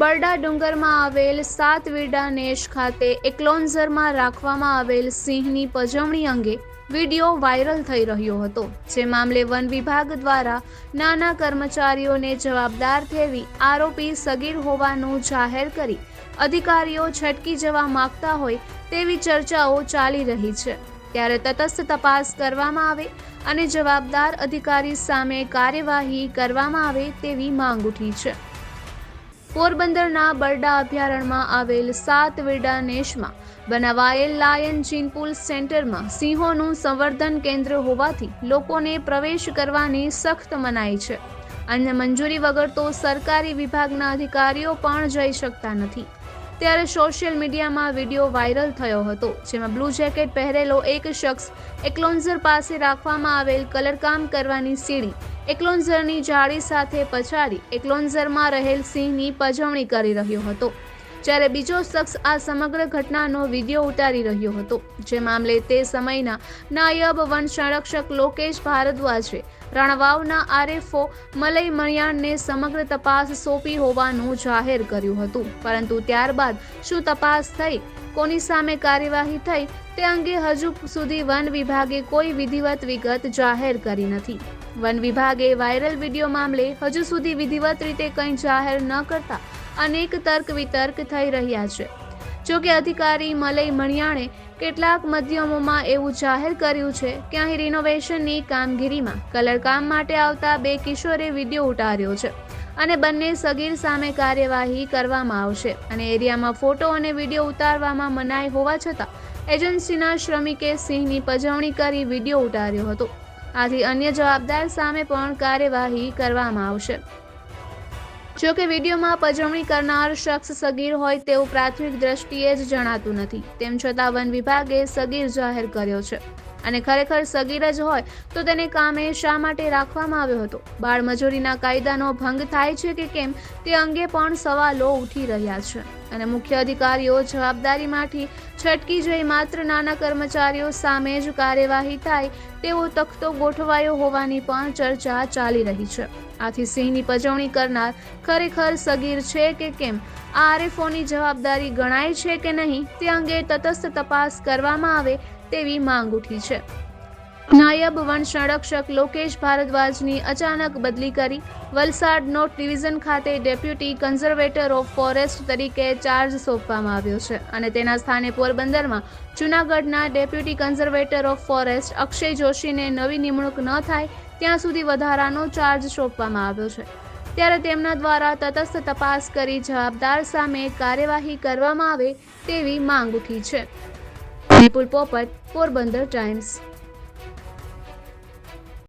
બરડા ડુંગરમાં આવેલ સાતવીડા નેશ ખાતે એકલોન્ઝરમાં રાખવામાં આવેલ સિંહની પજવણી અંગે વીડિયો વાયરલ થઈ રહ્યો હતો. જે મામલે વન વિભાગ દ્વારા નાના કર્મચારીઓને જવાબદાર ઠેરવી આરોપી સગીર હોવાનું જાહેર કરી અધિકારીઓ છટકી જવા માંગતા હોય તેવી ચર્ચાઓ ચાલી રહી છે. ત્યારે તટસ્થ તપાસ કરવામાં આવે અને જવાબદાર અધિકારી સામે કાર્યવાહી કરવામાં આવે તેવી માંગ ઉઠી છે. પોરબંદરના બરડા અભયારણ્યમાં આવેલ સાત વેડા નેશમાં બનાવાયેલ લાયન ચીનપુલ સેન્ટરમાં સિંહોનું સંવર્ધન કેન્દ્ર હોવાથી લોકોને પ્રવેશ કરવાની સખ્ત મનાઈ છે. અને મંજૂરી વગર તો સરકારી વિભાગના અધિકારીઓ પણ જઈ શકતા નથી. ત્યારે સોશિયલ મીડિયામાં વીડિયો વાયરલ થયો હતો, જેમાં બ્લુ જેકેટ પહેરેલો એક શખ્સ એક્લોન્ઝર પાસે રાખવામાં આવેલ કલરકામ કરવાની સીડી એક્લોન્ઝરની જાળી સાથે પછાડી એકલોન્ઝરમાં રહેલ સિંહની પજવણી કરી રહ્યો હતો. જ્યારે બીજો શખ્સ આ સમગ્ર ઘટનાનો વીડિયો ઉતારી રહ્યો હતો. જે મામલે તે સમયના નાયબ વન સંરક્ષક લોકેશ ભારદ્વાજે રણવાવના આરએફઓ મલય મણિયાણને સમગ્ર તપાસ સોંપી હોવાનું જાહેર કર્યું હતું. પરંતુ ત્યારબાદ શું તપાસ થઈ, કોની સામે કાર્યવાહી થઈ, તે અંગે હજુ સુધી વન વિભાગે કોઈ વિધિવત વિગત જાહેર કરી નથી. વન વિભાગે વાયરલ વીડિયો મામલે હજુ સુધી વિધિવત રીતે કંઈ જાહેર ન કરતા અનેક તર્ક વિતર્ક થઈ રહ્યા છે. જોકે અધિકારી મલય મણિયાણે કેટલાક માધ્યમોમાં એવું જાહેર કર્યું છે કે અહીં રિનોવેશનની કામગીરીમાં કલરકામ માટે આવતા બે કિશોરે વીડિયો ઉતાર્યો છે અને બંને સગીર સામે કાર્યવાહી કરવામાં આવશે અને એરિયામાં ફોટો અને વીડિયો ઉતારવામાં મનાઈ હોવા છતાં એજન્સીના શ્રમિકે સિંહની પજવણી કરી વીડિયો ઉતાર્યો હતો. આથી અન્ય જવાબદાર સામે પણ કાર્યવાહી કરવામાં આવશે. જો કે વિડીયોમાં પજવણી કરનાર શખ્સ સગીર હોય તેવું પ્રાથમિક દ્રષ્ટિએ જ જણાતું નથી. તેમ છતાં વન વિભાગે સગીર જાહેર કર્યો છે. અને ખરેખર સગીર જ હોય તો તેને કામે શા માટે રાખવામાં આવ્યો હતો? બાળમજૂરીના કાયદાનો ભંગ થાય છે કે કેમ? તે અંગે પણ સવાલો ઉઠી રહ્યા છે. અને મુખ્ય અધિકારીઓ જવાબદારીમાંથી છટકી જઈ માત્ર નાના કર્મચારીઓ સામે જ કાર્યવાહી થાય તેવો તખતો ગોઠવાયો હોવાની પણ ચર્ચા ચાલી રહી છે. આથી સિંહની પજવણી કરનાર ખરેખર સગીર છે કે કેમ? આ આરએફઓની જવાબદારી ગણાય છે કે નહીં? તે અંગે તટસ્થ તપાસ કરવામાં આવે તેવી માંગ ઉઠી છે. નાયબ વન સંરક્ષક લોકેશ ભારદ્વાજની અચાનક બદલી કરી. વલસાડ નોર્થ ડિવિઝન ખાતે ડેપ્યુટી કન્ઝર્વેટર ઓફ ફોરેસ્ટ તરીકે ચાર્જ સોંપવામાં આવ્યો છે અને તેના સ્થાને પોરબંદરમાં જૂનાગઢના deputy conservator of forest Akshay જોશીને નવી નિમણૂક ન થાય ત્યાં સુધી વધારાનો ચાર્જ સોંપવામાં આવ્યો છે. ત્યારે તેમના દ્વારા તટસ્થ તપાસ કરી જવાબદાર સામે કાર્યવાહી કરવામાં આવે તેવી માંગ ઉઠી છે. વિપુલ પોપટ પોરબંદર ટાઈમ્સ